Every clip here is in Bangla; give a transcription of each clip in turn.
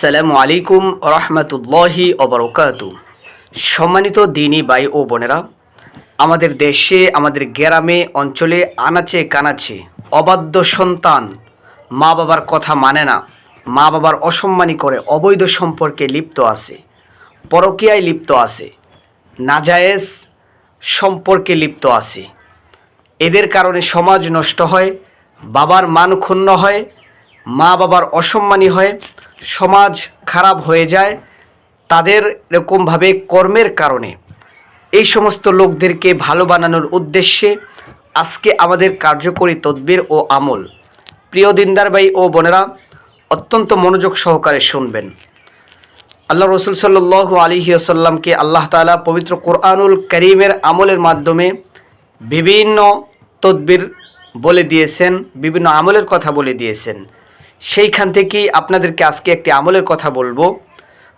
আসসালামু আলাইকুম রহমতুল্লাহি অবরকাতু সম্মানিত দিনী ভাই ও বোনেরা, আমাদের দেশে, আমাদের গ্রামে, অঞ্চলে আনাচে কানাচে অবাধ্য সন্তান মা বাবার কথা মানে না। মা বাবার অসম্মানী করে অবৈধ সম্পর্কে লিপ্ত আছে, পরকীয়ায় লিপ্ত আছে, নাজায়েজ সম্পর্কে লিপ্ত আছে। এদের কারণে সমাজ নষ্ট হয়, বাবার মান ক্ষুণ্ণ হয় মা বাবার অসম্মানী হয় সমাজ খারাপ হয়ে যায় তাদের এরকমভাবে কর্মের কারণে। এই সমস্ত লোকদেরকে ভালো বানানোর উদ্দেশ্যে আজকে আমাদের কার্যকরী তদবির ও আমল। প্রিয় দিনদার ভাই ও বোনেরা, অত্যন্ত মনোযোগ সহকারে শুনবেন। আল্লাহ রসুল সাল্লু আলিহি আসাল্লামকে আল্লাহ তালা পবিত্র কোরআনুল করিমের আমলের মাধ্যমে বিভিন্ন তদবির বলে দিয়েছেন, বিভিন্ন আমলের কথা বলে দিয়েছেন। সেইখান থেকেই আপনাদেরকে আজকে একটি আমলের কথা বলব।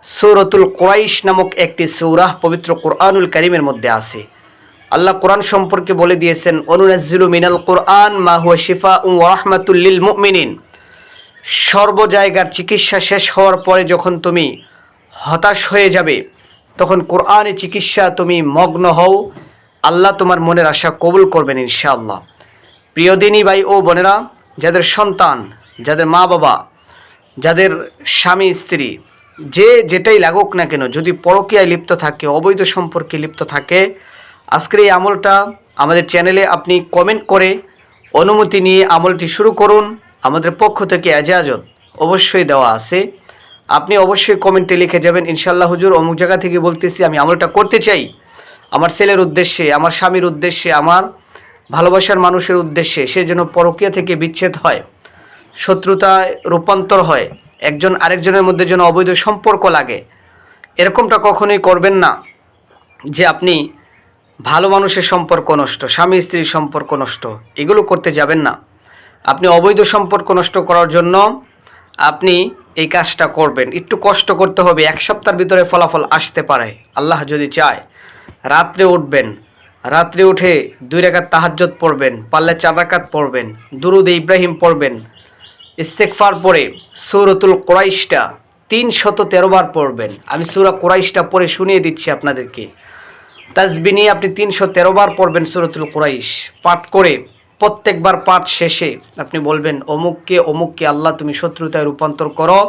সৌরতুল কোরাইশ নামক একটি সৌরাহ পবিত্র কোরআনুল করিমের মধ্যে আছে। আল্লাহ কোরআন সম্পর্কে বলে দিয়েছেন অনুনাজিলু মিনাল কোরআন মা হুয়া শিফা উ রহমাতুল্লিল মুমিনিন। সর্ব জায়গার চিকিৎসা শেষ হওয়ার পরে যখন তুমি হতাশ হয়ে যাবে, তখন কোরআনে চিকিৎসা তুমি মগ্ন হও। আল্লাহ তোমার মনের আশা কবুল করবেন ইনশাআল্লাহ। প্রিয় দিনী ভাই ও বোনেরা, যাদের সন্তান যাদের মা বাবা, যাদের স্বামী, স্ত্রী, যে যেটাই লাগুক না কেন, যদি পরকীয়ায় লিপ্ত থাকে, অবৈধ সম্পর্কে লিপ্ত থাকে, আজকের এই আমলটা আমাদের চ্যানেলে আপনি কমেন্ট করে অনুমতি নিয়ে আমলটি শুরু করুন। আমাদের পক্ষ থেকে এজাজত অবশ্যই দেওয়া আছে। আপনি অবশ্যই কমেন্টে লিখে যাবেন ইনশাল্লাহ হুজুর, অমুক জায়গা থেকে বলতেছি, আমি আমলটা করতে চাই। আমার ছেলের উদ্দেশ্যে, আমার স্বামীর উদ্দেশ্যে, আমার ভালোবাসার মানুষের উদ্দেশ্যে সে যেন পরকীয়া থেকে বিচ্ছেদ হয়। শত্রুতায় রূপান্তর হয়, একজন আরেকজনের মধ্যে যেন অবৈধ সম্পর্ক লাগে। এরকমটা কখনোই করবেন না যে আপনি ভালো মানুষের সম্পর্ক নষ্ট, স্বামী স্ত্রীর সম্পর্ক নষ্ট, এগুলো করতে যাবেন না। আপনি অবৈধ সম্পর্ক নষ্ট করার জন্য আপনি এই কাজটা করবেন। একটু কষ্ট করতে হবে, এক সপ্তাহের ভিতরে ফলাফল আসতে পারে, আল্লাহ যদি চায়। রাত্রে উঠবেন, রাত্রে উঠে দুই রেখাত তাহাজ্জত পড়বেন, পাল্লে চার রাকাত পড়বেন, দুরুদ ইব্রাহিম পড়বেন ইস্তেকফার পরে সৌরতুল কোরাইশটা তিন শত তেরো বার পড়বেন। আমি সুরা কোরাইশটা পরে শুনিয়ে দিচ্ছি আপনাদেরকে। তাজবি নিয়ে আপনি তিনশো তেরো বার পড়বেন সুরতুল কোরাইশ। পাঠ করে প্রত্যেকবার পাঠ শেষে আপনি বলবেন, অমুককে অমুককে আল্লাহ তুমি শত্রুতায় রূপান্তর করো।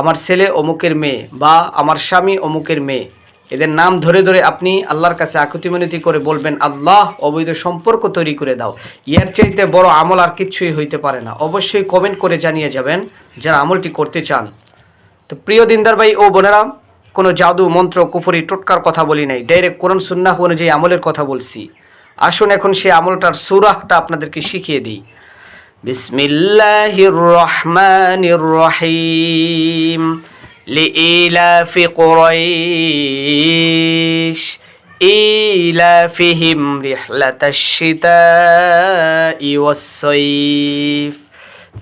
আমার ছেলে অমুকের মেয়ে বা আমার স্বামী অমুকের মেয়ে। এদের নাম ধরে ধরে আপনি আল্লাহর কাছে আকুতি মিনতি করে বলবেন, আল্লাহ, অবৈধ সম্পর্ক তৈরি করে দাও। ইয়ার চাইতে বড় আমল আর কিচ্ছুই হইতে পারে না। অবশ্যই কমেন্ট করে জানিয়ে যাবেন যারা আমলটি করতে চান। তো প্রিয় দিনদার ভাই ও বোনেরা, কোনো জাদু, মন্ত্র, কুফরি, টোটকার কথা বলি নাই। ডাইরেক্ট কোরআন, সুন্নাহ অনুযায়ী আমলের কথা বলছি। আসুন এখন সেই আমলটার সুরাহটা আপনাদেরকে শিখিয়ে দিই। বিসমিল্লাহির রহমানির রহিম। لإيلاف قريش إيلافهم رحلة الشتاء والصيف.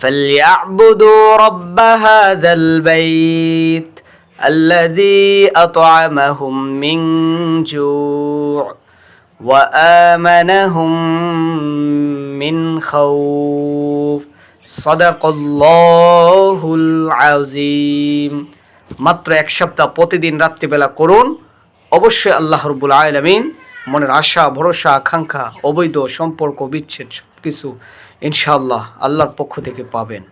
فليعبدوا رب هذا البيت الذي أطعمهم من جوع وآمنهم من خوف. صدق الله العظيم. মাত্র এক সপ্তাহ প্রতিদিন রাত্রিবেলা করুন। অবশ্যই আল্লাহ রবুল আলমিন মনের আশা, ভরসা, আকাঙ্ক্ষা, অবৈধ সম্পর্ক, বিচ্ছেদ সব কিছু ইনশাআল্লাহ আল্লাহর পক্ষ থেকে পাবেন।